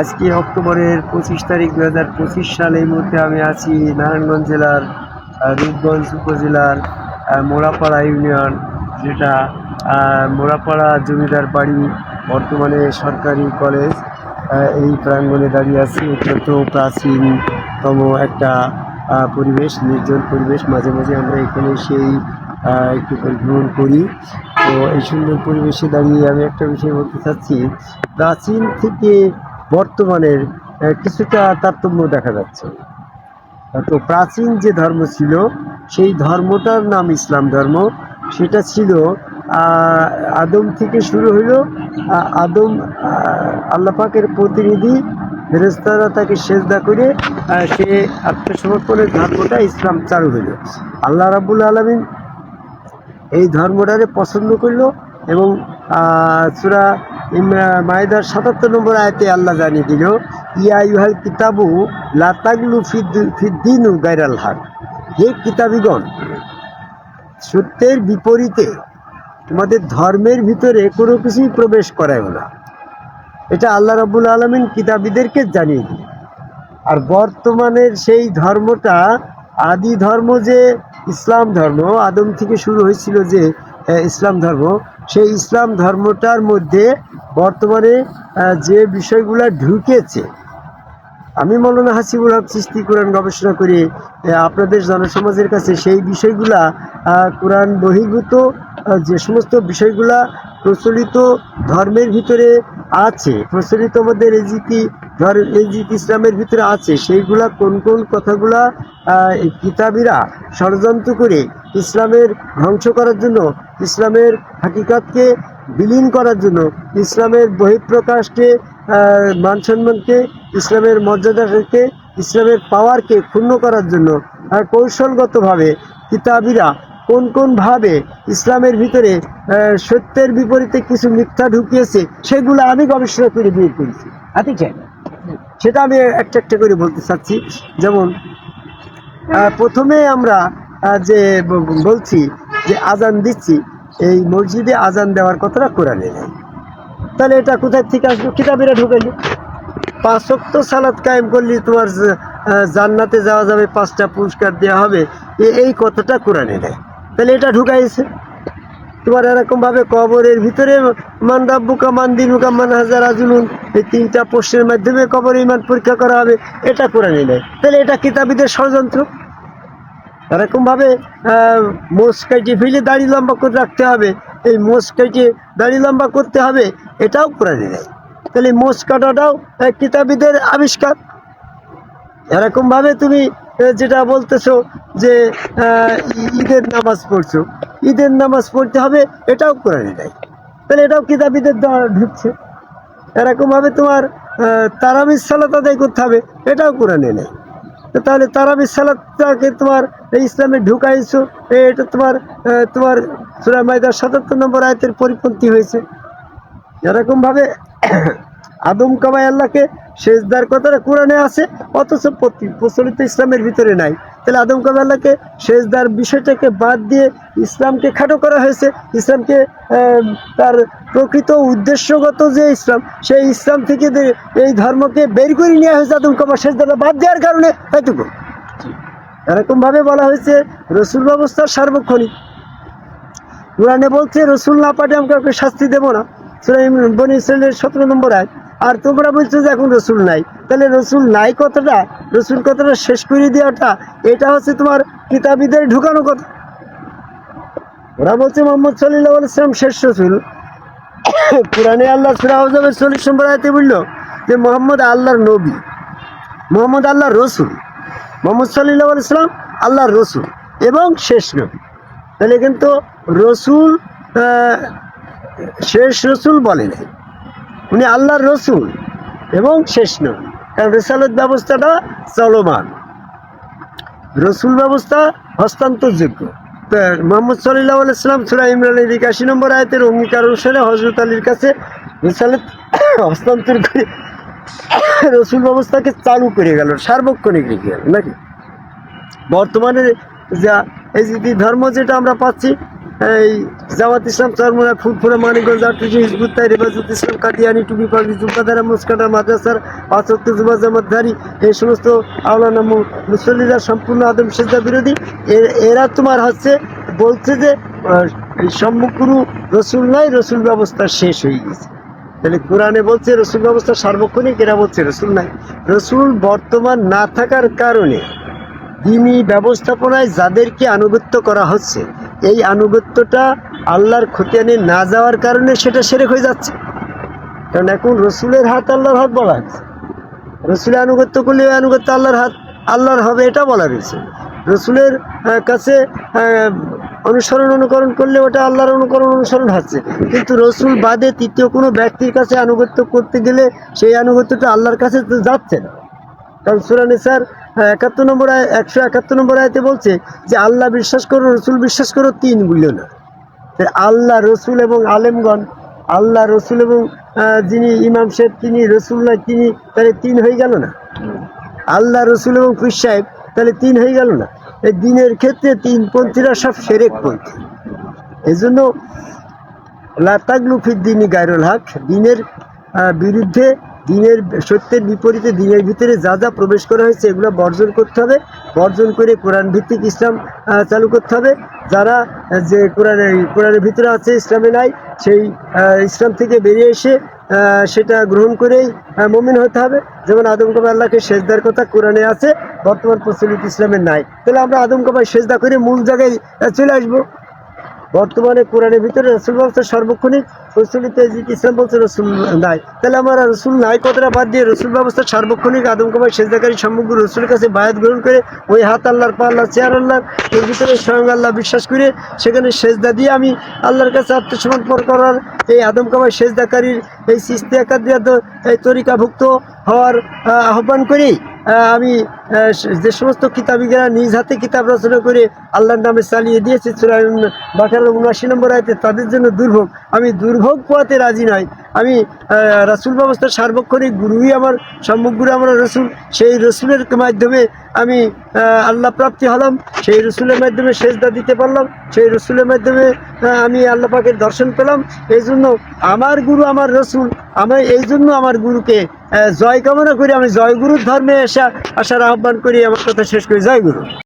আজকে অক্টোবরের পঁচিশ তারিখ দু হাজার পঁচিশ সাল এই মুহূর্তে আমি আছি নারায়ণগঞ্জ জেলার রূপগঞ্জ উপজেলার মোড়াপাড়া ইউনিয়ন, যেটা মোড়াপাড়া জমিদার বাড়ি, বর্তমানে সরকারি কলেজ এই প্রাঙ্গণে দাঁড়িয়ে আছি। অত্যন্ত প্রাচীনতম একটা পরিবেশ, নির্জন পরিবেশ। মাঝে মাঝে আমরা এখানে সেই একটু ভ্রমণ করি। তো এই সুন্দর পরিবেশে দাঁড়িয়ে আমি একটা বিষয় বলতে চাচ্ছি। প্রাচীন থেকে বর্তমানের কিছুটা তারতম্য দেখা যাচ্ছে। তো প্রাচীন যে ধর্ম ছিল সেই ধর্মটার নাম ইসলাম ধর্ম। সেটা ছিল আদম থেকে শুরু হইল আদম আহ, আল্লাহ পাকের প্রতিনিধি ফেরেস্তারা তাকে সেজদা করে সে আত্মসমর্পণের ধর্মটা ইসলাম চালু হইল। আল্লাহ রাবুল আলমিন এই ধর্মটারে পছন্দ করল এবং সুরা মায়েদার সাতাত্তর নম্বর আয়তে আল্লাহ জানিয়ে দিল, ইয়া ইউহাল কিতাবু লাতাগলু ফিদ্দিনু গাইরাল হাক। হে কিতাবিগণ, সত্যের বিপরীতে তোমাদের ধর্মের ভিতরে কোনো কিছুই প্রবেশ করায় না। এটা আল্লাহ রাবুল আলমিন কিতাবীদেরকে জানিয়ে দিল। আর বর্তমানের সেই ধর্মটা, আদি ধর্ম যে ইসলাম ধর্ম, আদম থেকে শুরু হয়েছিল যে ইসলাম ধর্ম সেই ইসলাম ধর্মটার মধ্যে বর্তমানে যে বিষয়গুলো ঢুকেছে। আমি মৌলানা হাসিবুল হক সৃষ্টি কোরআন গবেষণা করে আপনাদের জনসমাজের কাছে সেই বিষয়গুলা কোরআন বহির্ভূত যে সমস্ত বিষয়গুলা প্রচলিত ধর্মের ভিতরে আছে। প্রচলিত আমাদের এজিতি ধর এজিত ইসলামের ভিতরে আছে। সেইগুলা কোন কোন কথাগুলা কিতাবিরা ষড়যন্ত্র করে ইসলামের ধ্বংস করার জন্য, ইসলামের হাকিকাতকে বিলীন করার জন্য, ইসলামের বহিঃপ্রকাশকে মান সম্মানকে ইসলামের মর্যাদাকে, ইসলামের পাওয়ারকে ক্ষুণ্ণ করার জন্য কৌশলগতভাবে কিতাবিরা কোন কোন ভাবে ইসলামের ভিতরে সত্যের বিপরীতে কিছু মিথ্যা ঢুকিয়েছে সেগুলো আমি গবেষণা করে বিয়ে করেছি। আতি চাই সেটা আমি একটা একটা করে বলতে চাচ্ছি। যেমন প্রথমে আমরা যে বলছি যে আজান দিচ্ছি এই মসজিদে আজান দেওয়ার কথাটা কোরআনে নেই। তাহলে এটা কোথায় থেকে আসবে কিতাবেরা ঢুকাইলো। পাঁচ ওয়াক্ত সালাত কায়েম করলে তোমার জান্নাতে যাওয়া যাবে পাঁচটা পুরস্কার দেওয়া হবে। এই কথাটা কোরআনে নেই। তাহলে এটা ঢুকাইছে। তোমার এরকম ভাবে কবরের ভিতরে মান রাব্বুকা, মান হাজার আজুলুন এই তিনটা প্রশ্নের মাধ্যমে কবর ইমান পরীক্ষা করা হবে, এটা কোরআনে নেই। তাহলে এটা কিতাবীদের ষড়যন্ত্র। এরকম ভাবে মোষ কাটিয়ে ফেলে দাড়ি লম্বা করে রাখতে হবে। এই মোষ কাটিয়ে দাড়ি লম্বা করতে হবে, এটাও কোরআনে নেই। তাহলে মোষ কাটাটাও কিতাবীদের আবিষ্কার। এরকম ভাবে তুমি যেটা বলতেছো যে ঈদের নামাজ পড়ছো। ঈদের নামাজ পড়তে হবে, এটাও কোরআনে নেই। তাহলে এটাও কিতাবীদের ঢুকছে। এরকমভাবে তোমার তারাবির সালাত আদায় করতে হবে, এটাও কোরআনে তো তাহলে তারাবির সালাতটাকে তোমার ইসলামে ঢুকাইছো এটা তোমার তোমার সুরা মাইদার সাতাত্তর নম্বর আয়তের পরিপন্থী হয়েছে। এরকম ভাবে আদম কামাই আল্লাহকে সেজদার কথাটা কোরআনে আছে অথচ প্রচলিত ইসলামের ভিতরে নাই। তাহলে আদম কামাই আল্লাহকে সেজদার বিষয়টাকে বাদ দিয়ে ইসলামকে খাটো করা হয়েছে। ইসলামকে তার প্রকৃত উদ্দেশ্যগত যে ইসলাম সেই ইসলাম থেকে এই ধর্মকে বের করে নেওয়া হয়েছে আদম কামার সেজদাটা বাদ দেওয়ার কারণে এটুকু। এরকম ভাবে বলা হয়েছে রসুল ব্যবস্থার সার্বক্ষণিক। কোরআনে বলছে রসুল না পাঠে আমি কাউকে শাস্তি দেবো না। সুরা ইমরান, বনি ইসরায়েলের সতেরো নম্বর আয় আর তোমরা বলছো যে এখন রসুল নাই। তাহলে রসুল নাই কথাটা, রসুল কথাটা শেষ করে দেওয়াটা, এটা হচ্ছে তোমার কিতাবীদের ঢুকানো কথা। ওরা বলছে মোহাম্মদ সাল্লাহ ইসলাম শেষ রসুল। কোরআনে আল্লাহ সুরা হজবের চল্লিশ নম্বর আয়তে বলল যে মোহাম্মদ আল্লাহর নবী, মোহাম্মদ আল্লাহ রসুল, মোহাম্মদ সাল্লাহ ইসলাম আল্লাহর রসুল এবং শেষ নবী। তাহলে কিন্তু রসুল শেষ রসুল বলে নাই। উনি আল্লাহর রসুল এবং শেষ নবী কারণ রেসালত ব্যবস্থাটা চলমান। রসুল ব্যবস্থা হস্তান্তরযোগ্য। মোহাম্মদ সাল্লাহ আলাইসলাম সুরা ইমরানের একাশি নম্বর আয়তের অঙ্গীকার অনুসারে হজরত আলীর কাছে রেসালত হস্তান্তর করে রসুল ব্যবস্থাকে চালু করে গেল, সার্বক্ষণিক রেখে গেল, নাকি? বর্তমানে যা এই যে ধর্ম যেটা আমরা পাচ্ছি এই জামাত ইসলাম চরমোনা ফুলফুরা মানিকগঞ্জ আটুজি হিজবুত তাই রেবাজুত ইসলাম, কাদিয়ানি, টুপি, পাগড়ি জুব্বাদারা মুসকাটা, মাদ্রাসার অচক্ত যুবা জামাতধারী এই সমস্ত আওলানা মুসল্লিরা সম্পূর্ণ আদম সেজদা বিরোধী। এরা তোমার হচ্ছে বলছে যে সম্মুখগুরু রসুল নাই, রসুল ব্যবস্থা শেষ হয়ে গেছে। তাহলে কোরআনে বলছে রসুল ব্যবস্থা সার্বক্ষণিক, এরা বলছে রসুল নাই। রসুল বর্তমান না থাকার কারণে দিনী ব্যবস্থাপনায় যাদেরকে আনুগত্য করা হচ্ছে এই আনুগত্যটা আল্লাহর খতিয়ানে না যাওয়ার কারণে সেটা সেরেক হয়ে যাচ্ছে। কারণ এখন রসুলের হাত আল্লাহর হাত বলা হয়েছে। রসুলের আনুগত্য করলে আনুগত্য আল্লাহর হাত, আল্লাহর হবে এটা বলা রয়েছে রসুলের কাছে অনুসরণ অনুকরণ করলে ওটা আল্লাহর অনুকরণ অনুসরণ হচ্ছে। কিন্তু রসুল বাদে তৃতীয় কোনো ব্যক্তির কাছে আনুগত্য করতে গেলে সেই আনুগত্যটা আল্লাহর কাছে যাচ্ছে না। কারণ সুরানি স্যার একাত্তর নম্বর আয়, একশো একাত্তর নম্বর আয়তে বলছে যে আল্লাহ বিশ্বাস করো, রসুল বিশ্বাস করো, তিন বলল না। আল্লাহ রসুল এবং আলেমগণ, আল্লাহ রসুল এবং যিনি ইমাম সাহেব, তিনি রসুল নয়, তিনি তাহলে তিন হয়ে গেল না? আল্লাহ রসুল এবং পীর সাহেব, তাহলে তিন হয়ে গেল না? এই দিনের ক্ষেত্রে তিন পন্থীরা সব সেরেক পন্থী। এই জন্য লাতাগলুফির দিনই গায়রুল হক, দিনের বিরুদ্ধে দিনের সত্যের বিপরীতে দিনের ভিতরে যা যা প্রবেশ করা হয়েছে, এগুলো বর্জন করতে হবে। বর্জন করে কোরআন ভিত্তিক ইসলাম চালু করতে হবে। যারা যে কোরআনে, কোরআনের ভিতরে আছে, ইসলামে নাই, সেই ইসলাম থেকে বেরিয়ে এসে সেটা গ্রহণ করেই মমিন হতে হবে। যেমন আদম আল্লাহকে সেজদার কথা কোরআনে আছে, বর্তমান প্রচলিত ইসলামের নাই। তাহলে আমরা আদম কবাই সেজদা করে মূল জায়গায় চলে আসব। বর্তমানে কোরআনের ভিতরে রসুল ব্যবস্থা সার্বক্ষণিক যে ইসলাম বলছে রসুল নাই। তাহলে আমরা রসুল নাই কথাটা বাদ দিয়ে রসুল ব্যবস্থা সার্বক্ষণিক আদমকুমার সেজদাকারী সমগ্র রসুলের কাছে বায়াত গ্রহণ করে ওই হাত আল্লাহর পা আল্লাহ চেয়ার আল্লাহ এর ভিতরে স্বয়ং আল্লাহ বিশ্বাস করে সেখানে সেজদা দিয়ে আমি আল্লাহর কাছে আত্মসমর্পণ করার এই আদমকামার সেজদাকারীর এই সৃষ্টি একাদিয়াত এই তরিকাভুক্ত হওয়ার আহ্বান করি। আমি যে সমস্ত কিতাবিকেরা নিজ হাতে কিতাব রচনা করে আল্লাহর নামে চালিয়ে দিয়েছে সুরায় বাকার উনআশি নম্বর আয়তে, তাদের জন্য দুর্ভোগ। আমি দুর্ভোগ পোয়াতে রাজি নাই আমি রাসুল ব্যবস্থা সার্বক্ষণিক গুরুই আমার সম্মুখ গুরু আমার রসুল। সেই রসুলের মাধ্যমে আমি আল্লাহ প্রাপ্তি হলাম, সেই রসুলের মাধ্যমে সেজদা দিতে পারলাম, সেই রসুলের মাধ্যমে আমি আল্লাহ পাকের দর্শন পেলাম। এই জন্য আমার গুরু, আমার রসুল, আমি এই জন্য আমার গুরুকে জয় কামনা করি। আমি জয়গুরুর ধর্মে এসে আসার আহ্বান করি। আমার কথা শেষ করি। জয় গুরু